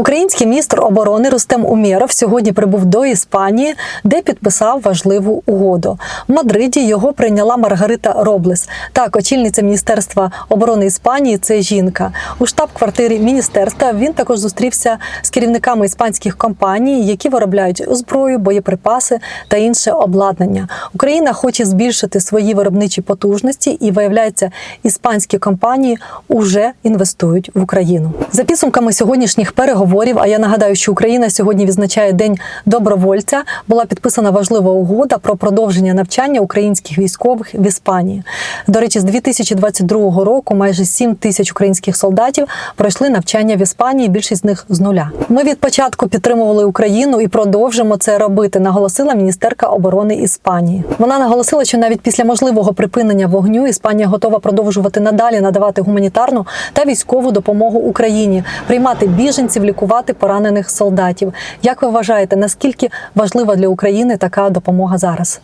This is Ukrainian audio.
Український міністр оборони Рустем Умєров сьогодні прибув до Іспанії, де підписав важливу угоду. В Мадриді його прийняла Маргарита Роблес. Так, очільниця міністерства оборони Іспанії це жінка. У штаб-квартирі міністерства він також зустрівся з керівниками іспанських компаній, які виробляють зброю, боєприпаси та інше обладнання. Україна хоче збільшити свої виробничі потужності і виявляється, іспанські компанії уже інвестують в Україну. За підсумками сьогоднішніх переговорів. А я нагадаю, що Україна сьогодні відзначає День добровольця. Була підписана важлива угода про продовження навчання українських військових в Іспанії. До речі, з 2022 року майже 7 тисяч українських солдатів пройшли навчання в Іспанії. Більшість з них з нуля. Ми від початку підтримували Україну і продовжимо це робити. Наголосила міністерка оборони Іспанії. Вона наголосила, що навіть після можливого припинення вогню Іспанія готова продовжувати надалі надавати гуманітарну та військову допомогу Україні, приймати біженців, лікувати поранених солдатів. Як ви вважаєте, наскільки важлива для України така допомога зараз?